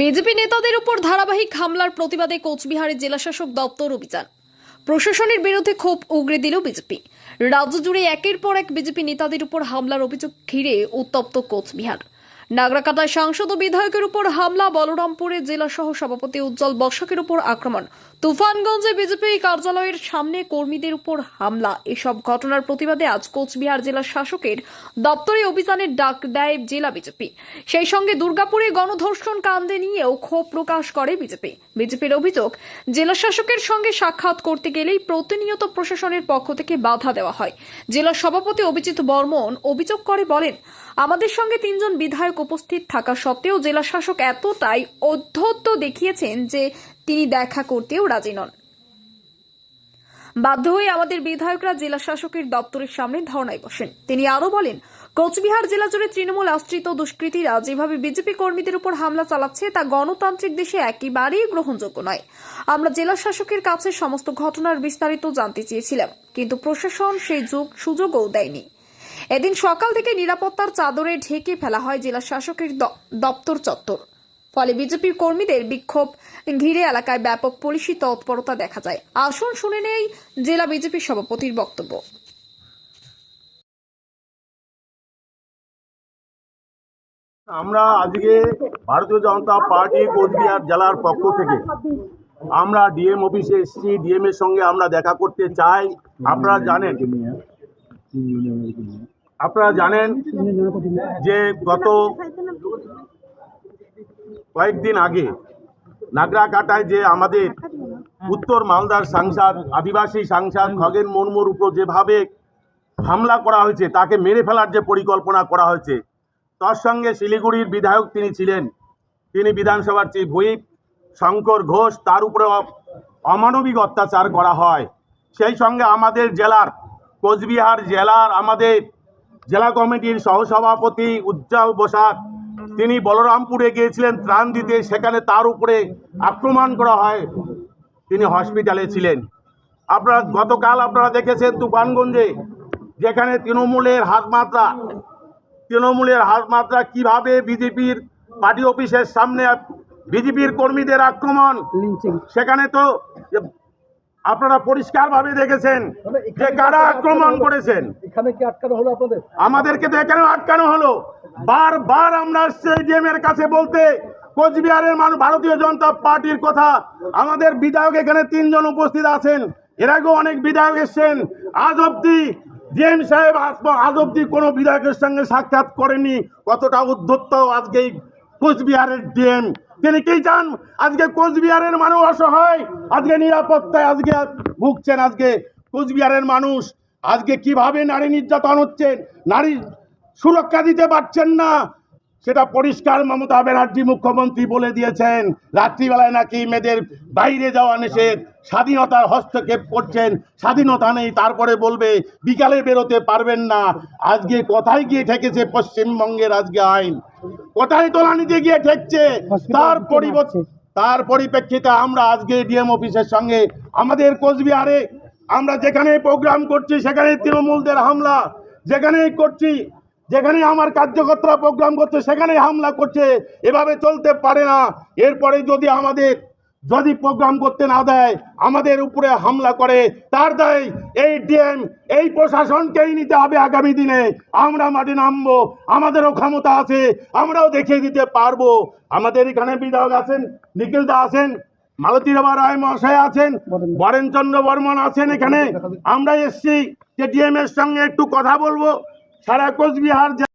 BJP নেতাদের উপর ধারাবাহিক হামলার প্রতিবাদে কোচবিহারের জেলাশাসক দপ্তর অভিযান। প্রশাসনের বিরুদ্ধে ক্ষোভ উগড়ে দিল বিজেপি। রাজ্য জুড়ে একের পর এক বিজেপি নেতাদের উপর হামলার অভিযোগ ঘিরে উত্তপ্ত কোচবিহার। নাগরাকাটায় সাংসদ ও বিধায়কের উপর হামলা, বলরামপুরে জেলা সহ সভাপতি উজ্জ্বল বসাকের উপর আক্রমণ। তুফানগঞ্জে বিজেপি কার্যালয়ের সামনে কর্মীদের উপর হামলা। এসব ঘটনার প্রতিবাদে আজ কোচবিহার জেলা শাসকের দপ্তরে অভিযানের ডাক দেয় জেলা বিজেপি। সেই সঙ্গে দুর্গাপুরে গণধর্ষণ কাণ্ডে নিয়েও ক্ষোভ প্রকাশ করে বিজেপি। বিজেপির অভিযোগ, জেলা শাসকের সঙ্গে সাক্ষাৎ করতে গেলেই প্রতিনিয়ত প্রশাসনের পক্ষ থেকে বাধা দেওয়া হয়। জেলা সভাপতি অভিজিৎ বর্মন অভিযোগ করে বলেন, আমাদের সঙ্গে তিনজন বিধায়ক উপস্থিত থাকা সত্ত্বেও জেলা শাসক এতটাই অধ্যত্ত দেখিয়েছেন যে তিনি দেখা করতেও রাজি নন। বাধ্য হয়ে আমাদের বিধায়করা জেলা শাসকের দপ্তরের সামনে ধর্নায় বসেন। তিনি আরও বলেন, কোচবিহার জেলা জুড়ে তৃণমূল আশ্রিত দুষ্কৃতীরা যেভাবে বিজেপি কর্মীদের উপর হামলা চালাচ্ছে, তা গণতান্ত্রিক দেশে একেবারেই গ্রহণযোগ্য নয়। আমরা জেলা শাসকের কাছে সমস্ত ঘটনার বিস্তারিত জানতে চেয়েছিলাম, কিন্তু প্রশাসন সেই যোগ সুযোগও দেয়নি। এদিন সকাল থেকে নিরাপত্তার চাদরে ঢেকে ফেলা হয় জেলা শাসকের দপ্তর চত্বর। ফলে বিজেপি কর্মীদের বিক্ষোভ ঘিরে এলাকায় ব্যাপক পুলিশি তৎপরতা দেখা যায়। আসুন শুনে নেই জেলা বিজেপি সভাপতির বক্তব্য। আমরা আজকে ভারতীয় জনতা পার্টি কোচবিহার জেলার পক্ষ থেকে আমরা ডিএম অফিসে এসেছি। ডিএম এর সঙ্গে আমরা দেখা করতে চাই। আপনারা জানেন আপনারা জানেন যে গত কয়েকদিন আগে নাগরাকাটায় যে আমাদের উত্তর মালদার সাংসদ, আদিবাসী সাংসদ খগেন মুর্মুর উপর যেভাবে হামলা করা হয়েছে, তাকে মেরে ফেলার যে পরিকল্পনা করা হয়েছে, তার সঙ্গে শিলিগুড়ির বিধায়ক তিনি ছিলেন। তিনি বিধানসভার চিফ হুইপ, শঙ্কর ঘোষ, তার উপরে অমানবিক অত্যাচার করা হয়। সেই সঙ্গে আমাদের জেলার কোচবিহার জেলার আমাদের জেলা কমিটির সহসভাপতি উজ্জ্বল বসাক। তিনি বলরামপুরে গিয়েছিলেন ত্রাণ দিতে। সেখানে তার উপরে আক্রমণ করা হয়। তিনি হসপিটালে ছিলেন। আপনারা গতকাল আপনারা দেখেছেন তুফানগঞ্জে যেখানে তৃণমূলের হাতমাত্রা তৃণমূলের হাত মাত্রা কীভাবে বিজেপির পার্টি অফিসের সামনে বিজেপির কর্মীদের আক্রমণ সেখানে তো আপনারা পরিষ্কারভাবে দেখেছেন যে কারা আক্রমণ করেছেন। এখানে কি আটকানো হলো আপনাদের? আমাদেরকে তো এখানে আটকানো হলো। বারবার আমরা স্টেডিয়াম এর কাছে বলতে কোচবিহারের মানুষ ভারতীয় জনতা পার্টির কথা। আমাদের বিধায়ক এখানে তিনজন উপস্থিত আছেন। এর আগেও অনেক বিধায়ক এসছেন। আজ অব্দি ডিএম সাহেব আজ অব্দি কোনো বিধায়কের সঙ্গে সাক্ষাৎ করেনি। কতটা উদ্ধত্ত আজকে কোচবিহারের ডিএম তিনি কি চান? আজকে কোচবিহারের মানুষ অসহায়, আজকে নিরাপত্তায়, আজকে ভুগছেন, আজকে কোচবিহারের মানুষ। আজকে কীভাবে নারী নির্যাতন হচ্ছে নারী সুরক্ষা দিতে পারছেন না। সেটা পরিষ্কার মমতা ব্যানার্জি মুখ্যমন্ত্রী বলে দিয়েছেন। রাত্রিবেলায় নাকি মেয়েদের বাইরে যাওয়া নিষেধ। স্বাধীনতার হস্তক্ষেপ করছেন। স্বাধীনতা নেই, তারপরে বলবে, বিকালে বেরোতে পারবেন না। আজকে কোথায় গিয়ে ঠেকেছে পশ্চিমবঙ্গের আজকে আইন? কোথায় তোলানিতে গিয়ে ঠেকছে? তার পরিবর্তে তার পরিপ্রেক্ষিতে আমরা আজকে ডিএম অফিসের সঙ্গে আমাদের কোচবিহারে আমরা যেখানে প্রোগ্রাম করছি সেখানে তৃণমূলদের হামলা। যেখানেই করছি যেখানে আমার কার্যকর্তারা প্রোগ্রাম করছে সেখানেই হামলা করছে। এভাবে চলতে পারে না। এরপরে যদি আমাদের যদি প্রোগ্রাম করতে না দেয় আমাদের উপরে হামলা করে তার দায় এই ডিএম এই প্রশাসনকেই নিতে হবে আগামী দিনে। আমরা মাঠে নামবো আমাদেরও ক্ষমতা আছে আমরাও দেখিয়ে দিতে পারব। আমাদের এখানে বিধায়ক আছেন নিখিল দা আছেন মালতী রামা রায় মহাশয় আছেন বরেনচন্দ্র বর্মন আছেন এখানে। আমরা এসছি যে ডিএম এর সঙ্গে একটু কথা বলব। সারা কোচবিহার